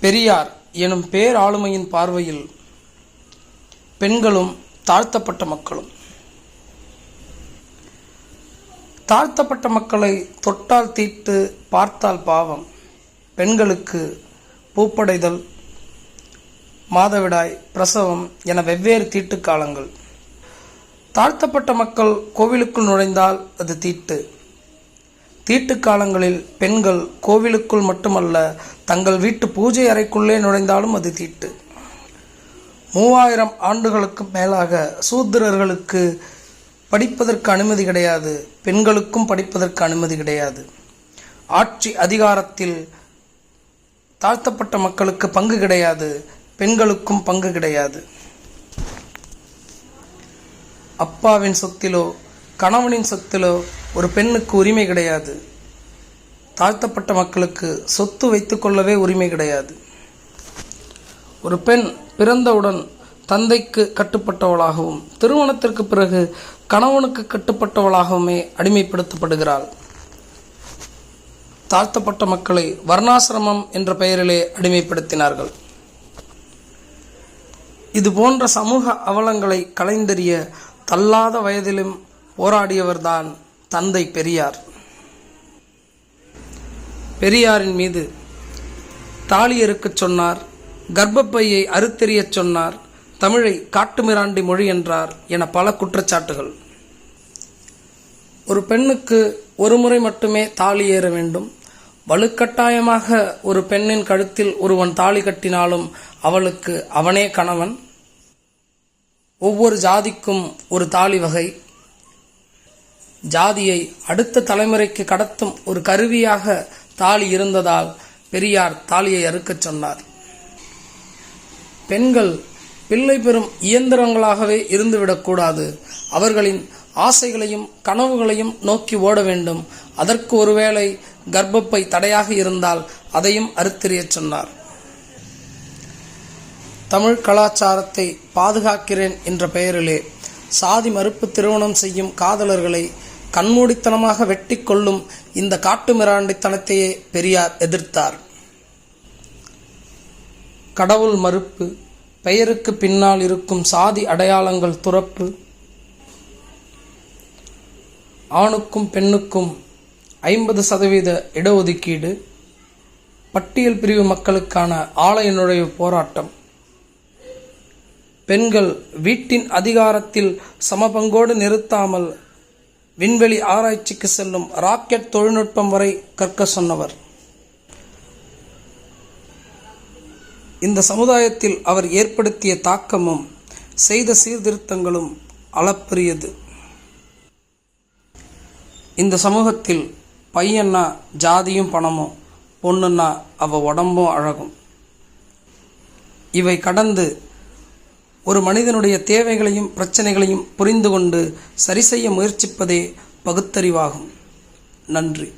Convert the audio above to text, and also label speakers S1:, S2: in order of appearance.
S1: பெரியார் எனும் பேர் ஆளுமையின் பார்வையில் பெண்களும் தாழ்த்தப்பட்ட மக்களும். தாழ்த்தப்பட்ட மக்களை தொட்டால் தீட்டு பார்த்தால் பாவம். பெண்களுக்கு பூப்படைதல் மாதவிடாய் பிரசவம் என வெவ்வேறு தீட்டு காலங்கள். தாழ்த்தப்பட்ட மக்கள் கோவிலுக்குள் நுழைந்தால் அது தீட்டு. தீட்டு காலங்களில் பெண்கள் கோவிலுக்குள் மட்டுமல்ல தங்கள் வீட்டு பூஜை அறைக்குள்ளே நுழைந்தாலும் அது தீட்டு. மூவாயிரம் ஆண்டுகளுக்கு மேலாக சூத்திரர்களுக்கு படிப்பதற்கு அனுமதி கிடையாது பெண்களுக்கும் படிப்பதற்கு அனுமதி கிடையாது. ஆட்சி அதிகாரத்தில் தாழ்த்தப்பட்ட மக்களுக்கு பங்கு கிடையாது பெண்களுக்கும் பங்கு கிடையாது. அப்பாவின் சொத்திலோ கணவனின் சொத்திலோ ஒரு பெண்ணுக்கு உரிமை கிடையாது. தாழ்த்தப்பட்ட மக்களுக்கு சொத்து வைத்துக்கொள்ளவே உரிமை கிடையாது. ஒரு பெண் பிறந்தவுடன் தந்தைக்கு கட்டுப்பட்டவளாகவும் திருமணத்திற்கு பிறகு கணவனுக்கு கட்டுப்பட்டவளாகவுமே அடிமைப்படுத்தப்படுகிறாள். தாழ்த்தப்பட்ட மக்களை வர்ணாசிரமம் என்ற பெயரிலே அடிமைப்படுத்தினார்கள். இது போன்ற சமூக அவலங்களை கலைந்தெறிய தள்ளாத வயதிலும் போராடியவர்தான் தந்தை பெரியார். பெரியாரின் மீது தாலி அறுக்கச் சொன்னார் கர்ப்பப்பையை அறுத்தெறியச் சொன்னார் தமிழை காட்டுமிராண்டி மொழி என்றார் என பல குற்றச்சாட்டுகள். ஒரு பெண்ணுக்கு ஒரு முறை மட்டுமே தாலி ஏற வேண்டும். வலுக்கட்டாயமாக ஒரு பெண்ணின் கழுத்தில் ஒருவன் தாலி கட்டினாலும் அவளுக்கு அவனே கணவன். ஒவ்வொரு ஜாதிக்கும் ஒரு தாலி வகை. ஜாதியை அடுத்த தலைமுறைக்கு கடத்தும் ஒரு கருவியாக தாலி இருந்ததால் பெரியார் தாலியை அறுக்கச் சொன்னார். பெண்கள் பிள்ளை பெறும் இயந்திரங்களாகவே இருந்துவிடக்கூடாது அவர்களின் ஆசைகளையும் கனவுகளையும் நோக்கி ஓட வேண்டும். அதற்கு ஒருவேளை கர்ப்பப்பை தடையாக இருந்தால் அதையும் அறுத்தெறியச் சொன்னார். தமிழ் கலாச்சாரத்தை பாதுகாக்கிறேன் என்ற பெயரிலே சாதி மறுப்பு திருமணம் செய்யும் காதலர்களை கண்மூடித்தனமாக வெட்டி கொள்ளும் இந்த காட்டுமிராண்டித்தனத்தையே பெரியார் எதிர்த்தார். கடவுள் மறுப்பு பெயருக்கு பின்னால் இருக்கும் சாதி அடையாளங்கள் துறப்பு ஆணுக்கும் பெண்ணுக்கும் ஐம்பது சதவீத இடஒதுக்கீடு பட்டியல் பிரிவு மக்களுக்கான ஆலய நுழைவு போராட்டம். பெண்கள் வீட்டின் அதிகாரத்தில் சமபங்கோடு நிறுத்தாமல் விண்வெளி ஆராய்ச்சிக்கு செல்லும் ராக்கெட் தொழில்நுட்பம் வரை கற்க சொன்னவர். இந்த சமுதாயத்தில் அவர் ஏற்படுத்திய தாக்கமும் செய்த சீர்திருத்தங்களும் அளப்பரியது. இந்த சமூகத்தில் பையன்னா ஜாதியும் பணமும் பொண்ணுன்னா அவ உடம்பும் அழகும். இவை கடந்து ஒரு மனிதனுடைய தேவைகளையும் பிரச்சனைகளையும் புரிந்து கொண்டு சரி செய்ய முயற்சிப்பதே பகுத்தறிவாகும். நன்றி.